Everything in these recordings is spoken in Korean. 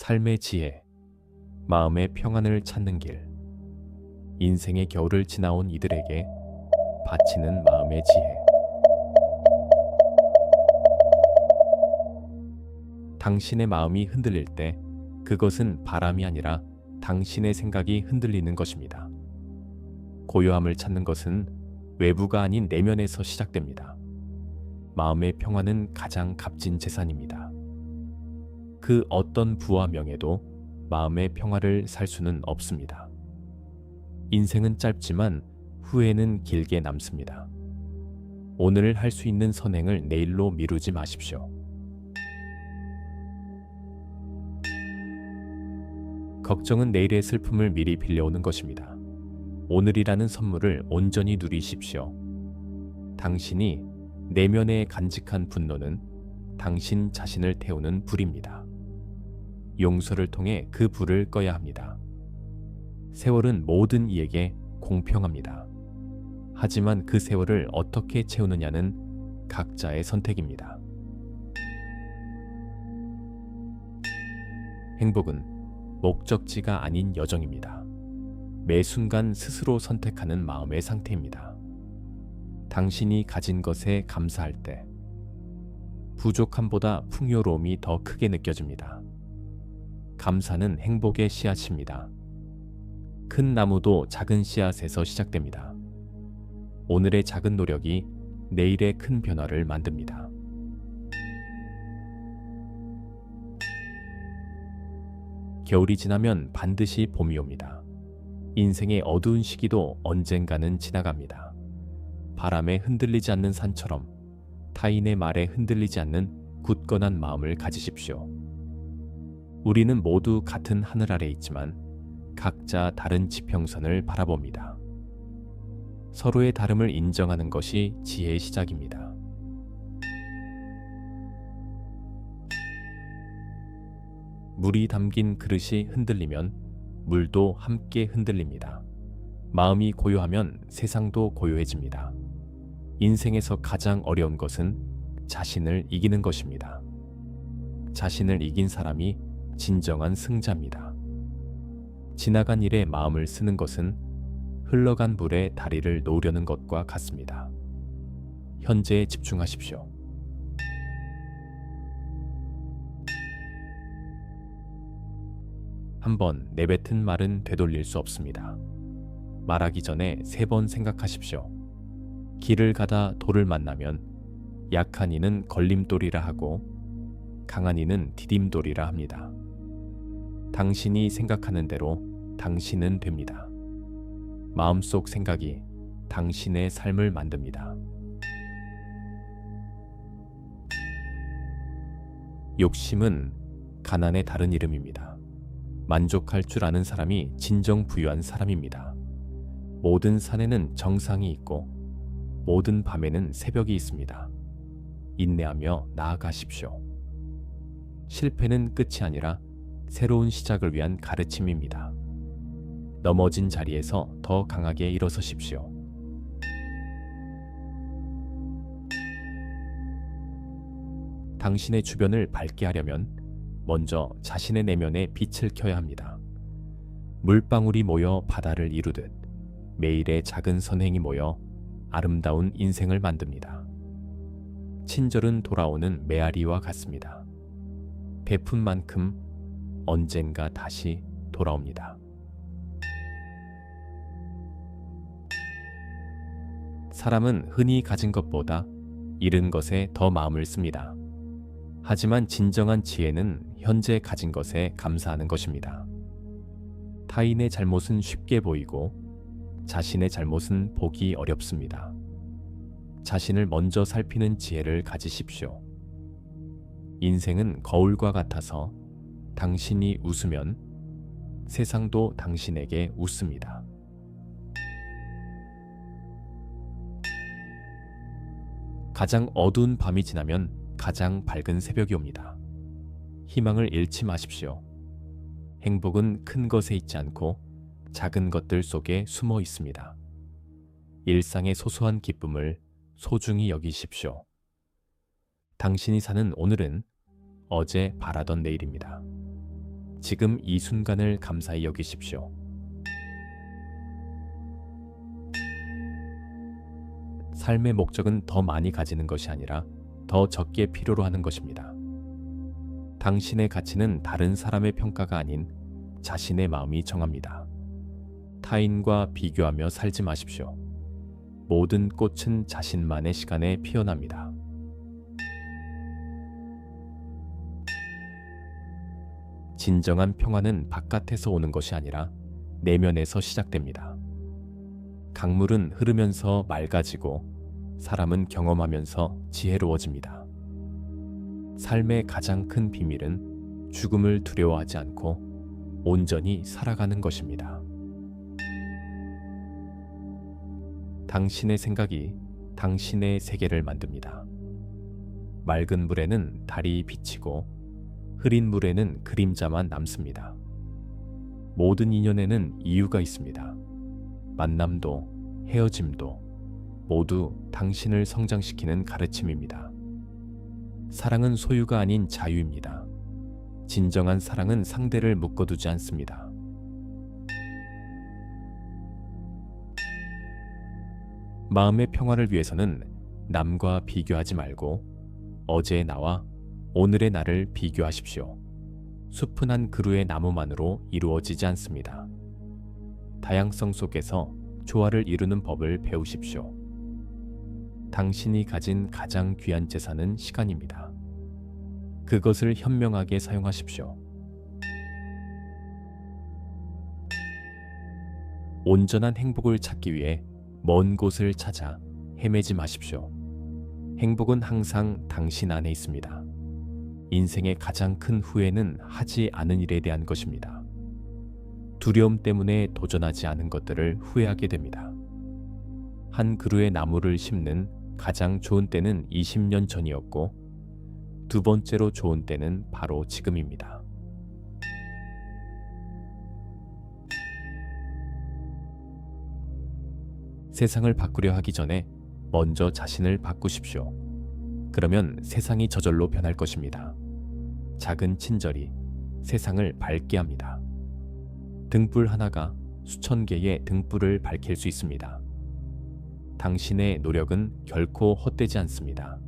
삶의 지혜, 마음의 평안을 찾는 길. 인생의 겨울을 지나온 이들에게 바치는 마음의 지혜. 당신의 마음이 흔들릴 때 그것은 바람이 아니라 당신의 생각이 흔들리는 것입니다. 고요함을 찾는 것은 외부가 아닌 내면에서 시작됩니다. 마음의 평화는 가장 값진 재산입니다. 그 어떤 부와 명예도 마음의 평화를 살 수는 없습니다. 인생은 짧지만 후회는 길게 남습니다. 오늘 할 수 있는 선행을 내일로 미루지 마십시오. 걱정은 내일의 슬픔을 미리 빌려오는 것입니다. 오늘이라는 선물을 온전히 누리십시오. 당신이 내면의 간직한 분노는 당신 자신을 태우는 불입니다. 용서를 통해 그 불을 꺼야 합니다. 세월은 모든 이에게 공평합니다. 하지만 그 세월을 어떻게 채우느냐는 각자의 선택입니다. 행복은 목적지가 아닌 여정입니다. 매 순간 스스로 선택하는 마음의 상태입니다. 당신이 가진 것에 감사할 때 부족함보다 풍요로움이 더 크게 느껴집니다. 감사는 행복의 씨앗입니다. 큰 나무도 작은 씨앗에서 시작됩니다. 오늘의 작은 노력이 내일의 큰 변화를 만듭니다. 겨울이 지나면 반드시 봄이 옵니다. 인생의 어두운 시기도 언젠가는 지나갑니다. 바람에 흔들리지 않는 산처럼 타인의 말에 흔들리지 않는 굳건한 마음을 가지십시오. 우리는 모두 같은 하늘 아래 있지만 각자 다른 지평선을 바라봅니다. 서로의 다름을 인정하는 것이 지혜의 시작입니다. 물이 담긴 그릇이 흔들리면 물도 함께 흔들립니다. 마음이 고요하면 세상도 고요해집니다. 인생에서 가장 어려운 것은 자신을 이기는 것입니다. 자신을 이긴 사람이 진정한 승자입니다. 지나간 일에 마음을 쓰는 것은 흘러간 물에 다리를 놓으려는 것과 같습니다. 현재에 집중하십시오. 한번 내뱉은 말은 되돌릴 수 없습니다. 말하기 전에 세 번 생각하십시오. 길을 가다 돌을 만나면 약한 이는 걸림돌이라 하고 강한 이는 디딤돌이라 합니다. 당신이 생각하는 대로 당신은 됩니다. 마음속 생각이 당신의 삶을 만듭니다. 욕심은 가난의 다른 이름입니다. 만족할 줄 아는 사람이 진정 부유한 사람입니다. 모든 산에는 정상이 있고 모든 밤에는 새벽이 있습니다. 인내하며 나아가십시오. 실패는 끝이 아니라 새로운 시작을 위한 가르침입니다. 넘어진 자리에서 더 강하게 일어서십시오. 당신의 주변을 밝게 하려면 먼저 자신의 내면에 빛을 켜야 합니다. 물방울이 모여 바다를 이루듯 매일의 작은 선행이 모여 아름다운 인생을 만듭니다. 친절은 돌아오는 메아리와 같습니다. 베푼 만큼 언젠가 다시 돌아옵니다. 사람은 흔히 가진 것보다 잃은 것에 더 마음을 씁니다. 하지만 진정한 지혜는 현재 가진 것에 감사하는 것입니다. 타인의 잘못은 쉽게 보이고 자신의 잘못은 보기 어렵습니다. 자신을 먼저 살피는 지혜를 가지십시오. 인생은 거울과 같아서 당신이 웃으면 세상도 당신에게 웃습니다. 가장 어두운 밤이 지나면 가장 밝은 새벽이 옵니다. 희망을 잃지 마십시오. 행복은 큰 것에 있지 않고 작은 것들 속에 숨어 있습니다. 일상의 소소한 기쁨을 소중히 여기십시오. 당신이 사는 오늘은 어제 바라던 내일입니다. 지금 이 순간을 감사히 여기십시오. 삶의 목적은 더 많이 가지는 것이 아니라 더 적게 필요로 하는 것입니다. 당신의 가치는 다른 사람의 평가가 아닌 자신의 마음이 정합니다. 타인과 비교하며 살지 마십시오. 모든 꽃은 자신만의 시간에 피어납니다. 진정한 평화는 바깥에서 오는 것이 아니라 내면에서 시작됩니다. 강물은 흐르면서 맑아지고 사람은 경험하면서 지혜로워집니다. 삶의 가장 큰 비밀은 죽음을 두려워하지 않고 온전히 살아가는 것입니다. 당신의 생각이 당신의 세계를 만듭니다. 맑은 물에는 달이 비치고 흐린 물에는 그림자만 남습니다. 모든 인연에는 이유가 있습니다. 만남도 헤어짐도 모두 당신을 성장시키는 가르침입니다. 사랑은 소유가 아닌 자유입니다. 진정한 사랑은 상대를 묶어두지 않습니다. 마음의 평화를 위해서는 남과 비교하지 말고 어제의 나와 오늘의 나를 비교하십시오. 숲은 한 그루의 나무만으로 이루어지지 않습니다. 다양성 속에서 조화를 이루는 법을 배우십시오. 당신이 가진 가장 귀한 재산은 시간입니다. 그것을 현명하게 사용하십시오. 온전한 행복을 찾기 위해 먼 곳을 찾아 헤매지 마십시오. 행복은 항상 당신 안에 있습니다. 인생의 가장 큰 후회는 하지 않은 일에 대한 것입니다. 두려움 때문에 도전하지 않은 것들을 후회하게 됩니다. 한 그루의 나무를 심는 가장 좋은 때는 20년 전이었고 두 번째로 좋은 때는 바로 지금입니다. 세상을 바꾸려 하기 전에 먼저 자신을 바꾸십시오. 그러면 세상이 저절로 변할 것입니다. 작은 친절이 세상을 밝게 합니다. 등불 하나가 수천 개의 등불을 밝힐 수 있습니다. 당신의 노력은 결코 헛되지 않습니다.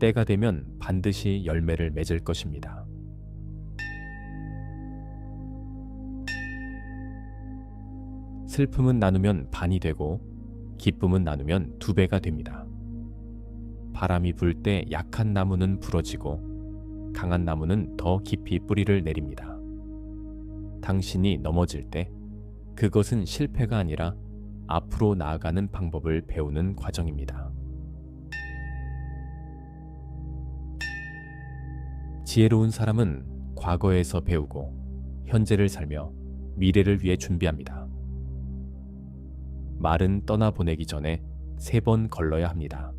때가 되면 반드시 열매를 맺을 것입니다. 슬픔은 나누면 반이 되고 기쁨은 나누면 두 배가 됩니다. 바람이 불 때 약한 나무는 부러지고 강한 나무는 더 깊이 뿌리를 내립니다. 당신이 넘어질 때 그것은 실패가 아니라 앞으로 나아가는 방법을 배우는 과정입니다. 지혜로운 사람은 과거에서 배우고 현재를 살며 미래를 위해 준비합니다. 말은 떠나보내기 전에 세 번 걸러야 합니다.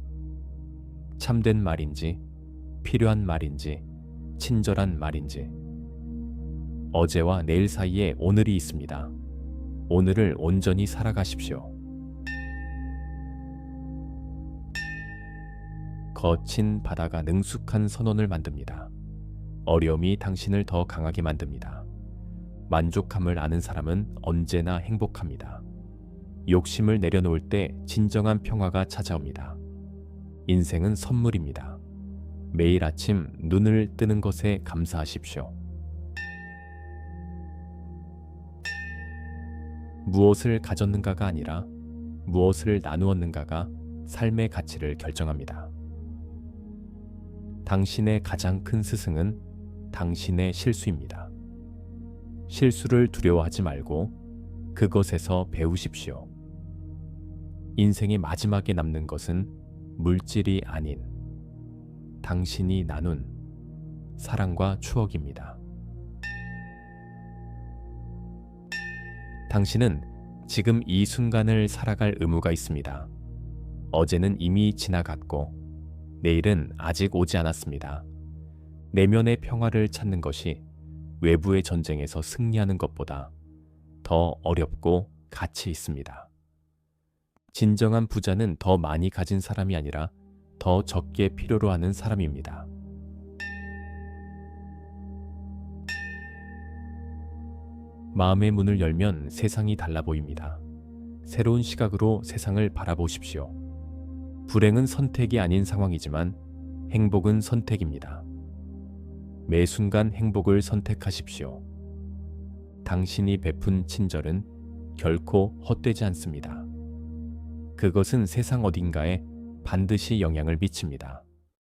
참된 말인지, 필요한 말인지, 친절한 말인지. 어제와 내일 사이에 오늘이 있습니다. 오늘을 온전히 살아가십시오. 거친 바다가 능숙한 선원을 만듭니다. 어려움이 당신을 더 강하게 만듭니다. 만족함을 아는 사람은 언제나 행복합니다. 욕심을 내려놓을 때 진정한 평화가 찾아옵니다. 인생은 선물입니다. 매일 아침 눈을 뜨는 것에 감사하십시오. 무엇을 가졌는가가 아니라 무엇을 나누었는가가 삶의 가치를 결정합니다. 당신의 가장 큰 스승은 당신의 실수입니다. 실수를 두려워하지 말고 그것에서 배우십시오. 인생의 마지막에 남는 것은 물질이 아닌 당신이 나눈 사랑과 추억입니다. 당신은 지금 이 순간을 살아갈 의무가 있습니다. 어제는 이미 지나갔고 내일은 아직 오지 않았습니다. 내면의 평화를 찾는 것이 외부의 전쟁에서 승리하는 것보다 더 어렵고 가치 있습니다. 진정한 부자는 더 많이 가진 사람이 아니라 더 적게 필요로 하는 사람입니다. 마음의 문을 열면 세상이 달라 보입니다. 새로운 시각으로 세상을 바라보십시오. 불행은 선택이 아닌 상황이지만 행복은 선택입니다. 매 순간 행복을 선택하십시오. 당신이 베푼 친절은 결코 헛되지 않습니다. 그것은 세상 어딘가에 반드시 영향을 미칩니다.